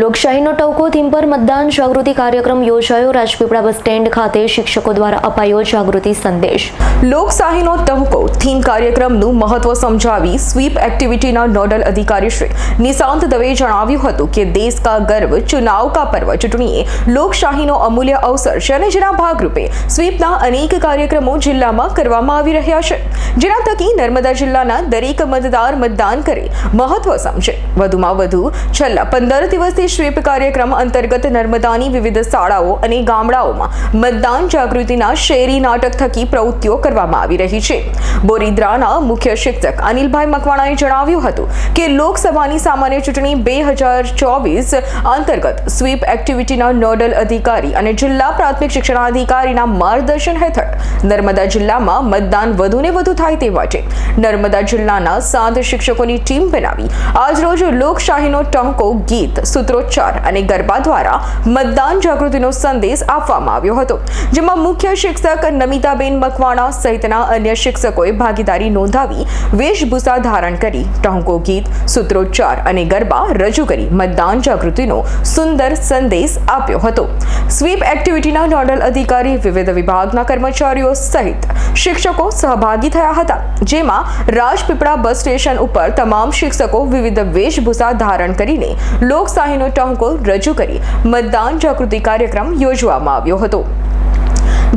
લોકશાહીનો ટવકો theme પર મતદાન જાગૃતિ કાર્યક્રમ યોજાયો. રાજપીપળા બસ સ્ટેન્ડ ખાતે શિક્ષકો દ્વારા અપાયો જાગૃતિ સંદેશ. લોકશાહીનો ટવકો થીમ કાર્યક્રમનું મહત્વ સમજાવી સ્વીપ એક્ટિવિટીના નોડલ અધિકારી શ્રી નિશાંત દવે જણાવ્યું હતું કે દેશ કા ગર્વ ચુનાવ કા પર્વ ચૂંટણીએ લોકશાહીનો અમૂલ્ય અવસર છે અને જેના ભાગરૂપે સ્વીપના અનેક કાર્યક્રમો જિલ્લામાં કરવામાં આવી રહ્યા છે. જેના થકી નર્મદા જિલ્લાના દરેક મતદાર મતદાન કરે મહત્વ સમજે. વધુમાં વધુ છેલ્લા પંદર દિવસથી સ્વીપ કાર્યક્રમ અંતર્ગત નર્મદાની વિવિધ શાળાઓ અને ગામડાઓમાં મતદાન જાગૃતિના શેરી નાટક થકી પ્રવૃત્તિઓ કરવામાં આવી રહી છે. બોરીદ્રાના મુખ્ય શિક્ષક અનિલભાઈ મકવાણાએ જણાવ્યું હતું કે લોકસભાની સામાન્ય ચૂંટણી બે હજાર ચોવીસ અંતર્ગત સ્વીપ એક્ટિવિટીના નોડલ અધિકારી અને જિલ્લા પ્રાથમિક શિક્ષણાધિકારીના માર્ગદર્શન હેઠળ નર્મદા જિલ્લામાં મતદાન વધુને વધુ થાય તે માટે નર્મદા જિલ્લાના સાત શિક્ષકોની ટીમ બનાવી આજરોજ લોકશાહીનો ટહકો ગીત સૂત્રોચ્ચાર અને ગરબા દ્વારા મતદાન જાગૃતિનો સંદેશ આપવામાં આવ્યો હતો, જેમાં મુખ્ય શિક્ષક નમિતાબેન મકવાણા સહિતના અન્ય શિક્ષકોએ ભાગીદારી નોંધાવી વેશભૂષા ધારણ કરી, ટહુકો ગીત, સૂત્રોચ્ચાર અને ગરબા રજૂ કરી મતદાન જાગૃતિનો સુંદર સંદેશ આપ્યો હતો. સ્વીપ એક્ટિવિટીના નોડલ અધિકારી વિવિધ વિભાગના કર્મચારીઓ સહિત શિક્ષકો સહભાગી થયા હતા, જેમાં રાજપીપળા બસ સ્ટેશન ઉપર તમામ શિક્ષકો વિવિધ વેશભૂષા ધારણ કરીને લોકશાહીનો ટહુકો રજૂ કરી મતદાન જાગૃતિ કાર્યક્રમ યોજવામાં આવ્યો હતો.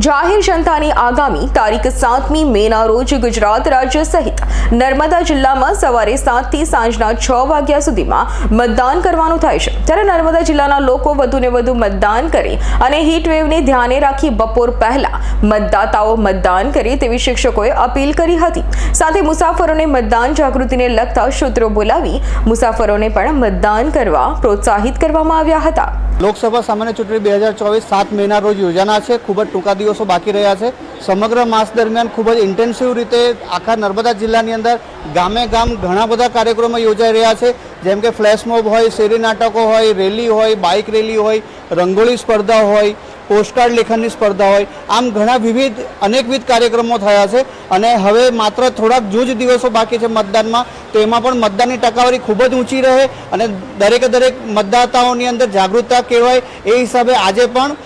જાહેર જનતાની આગામી તારીખ સાતમી મેના રોજ ગુજરાત રાજ્ય સહિત નર્મદા જિલ્લામાં સવારે સાતથી સાંજના છ વાગ્યા સુધીમાં મતદાન કરવાનું થાય છે. ત્યારે નર્મદા જિલ્લાના લોકો વધુને વધુ મતદાન કરે અને હીટવેવને ધ્યાને રાખી બપોર પહેલા મતદાતાઓ મતદાન કરે તેવી શિક્ષકોએ અપીલ કરી હતી. સાથે મુસાફરોને મતદાન જાગૃતિને લગતા સૂત્રો બોલાવી મુસાફરોને પણ મતદાન કરવા પ્રોત્સાહિત કરવામાં આવ્યા હતા. લોકસભા સામાન્ય ચૂંટણી બે હજાર ચોવીસ સાત મહિના રોજ યોજાના છે. ખૂબ જ ટૂંકા દિવસો બાકી રહ્યા છે. સમગ્ર માસ દરમિયાન ખૂબ જ ઇન્ટેન્સિવ રીતે આખા નર્મદા જિલ્લાની અંદર ગામે ગામ ઘણા બધા કાર્યક્રમો યોજાઈ રહ્યા છે. જેમ કે ફ્લેશ હોય, શેરી નાટકો હોય, રેલી હોય, બાઇક રેલી હોય, રંગોળી સ્પર્ધા હોય પોસ્ટકાર્ડ લેખનની સ્પર્ધા હોય. આમ ઘણા વિવિધ, અનેકવિધ કાર્યક્રમો થયા છે અને હવે માત્ર થોડાક જૂજ દિવસો બાકી છે મતદાનમાં, તો એમાં પણ મતદાનની ટકાવારી ખૂબ જ ઊંચી રહે અને દરેકે દરેક મતદાતાઓની અંદર જાગૃતતા કેળવાય. એ હિસાબે આજે પણ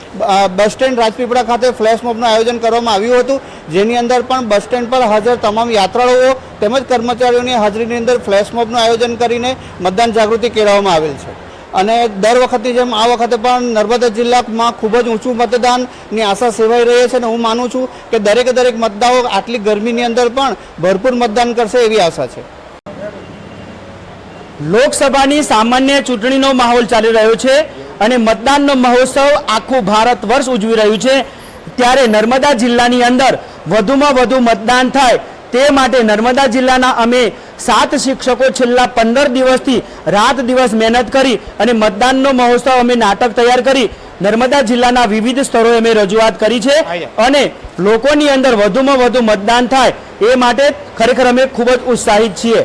બસ સ્ટેન્ડ રાજપીપળા ખાતે ફ્લેશ મોબનું આયોજન કરવામાં આવ્યું હતું. જેની અંદર પણ બસ સ્ટેન્ડ પર હાજર તમામ યાત્રાળુઓ તેમજ કર્મચારીઓની હાજરીની અંદર ફ્લેશ મોબનું આયોજન કરીને મતદાન જાગૃતિ કેળવવામાં આવેલ છે. અને દર વખતની જેમ આ વખતે પણ નર્મદા જિલ્લામાં ખૂબ જ ઊંચું મતદાનની આશા સેવાઈ રહી છે અને હું માનું છું કે દરેકે દરેક મતદારો આટલી ગરમીની અંદર પણ ભરપૂર મતદાન કરશે એવી આશા છે. લોકસભાની સામાન્ય ચૂંટણીનો માહોલ ચાલી રહ્યો છે અને મતદાનનો મહોત્સવ આખું ભારત વર્ષ ઉજવી રહ્યું છે. ત્યારે નર્મદા જિલ્લાની અંદર વધુમાં વધુ મતદાન થાય તે માટે નર્મદા જિલ્લાના અમે સાત શિક્ષકો છેલ્લા પંદર દિવસથી રાત દિવસ મહેનત કરી અને મતદાનનો મહોત્સવ અમે નાટક તૈયાર કરી. નર્મદા જિલ્લાના વિવિધ સ્થળોએ અમે રજૂઆત કરી છે અને લોકોની અંદર વધુમાં વધુ મતદાન થાય એ માટે ખરેખર અમે ખૂબ જ ઉત્સાહિત છીએ.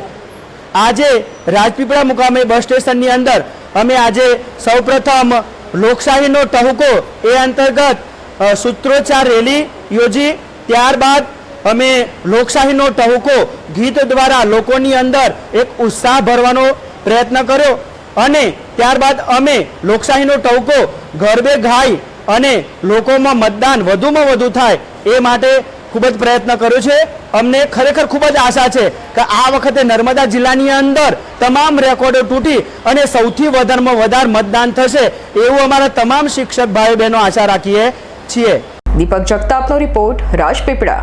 આજે રાજપીપળા મુકામે બસ સ્ટેશનની અંદર અમે આજે સૌપ્રથમ લોકશાહીનો ટહુકો એ અંતર્ગત સૂત્રોચ્ચાર રેલી યોજી. ત્યારબાદ અમે લોકશાહીનો ટહુકો ગીત દ્વારા લોકોની અંદર એક ઉત્સાહ ભરવાનો પ્રયત્ન કર્યો અને ત્યારબાદ અમે લોકશાહીનો ટહુકો ગરબે ગાઈ અને લોકોમાં મતદાન વધુમાં વધુ થાય એ માટે ખૂબ જ પ્રયત્ન કર્યો છે. અમને ખરેખર ખૂબ જ આશા છે કે આ વખતે નર્મદા જિલ્લાની અંદર તમામ રેકોર્ડો તૂટી અને સૌથી વધારેમાં વધારે મતદાન થશે એવું અમારા તમામ શિક્ષક ભાઈ બહેનો આશા રાખીએ છીએ. દીપક જગતાપનો રિપોર્ટ, રાજપીપળા.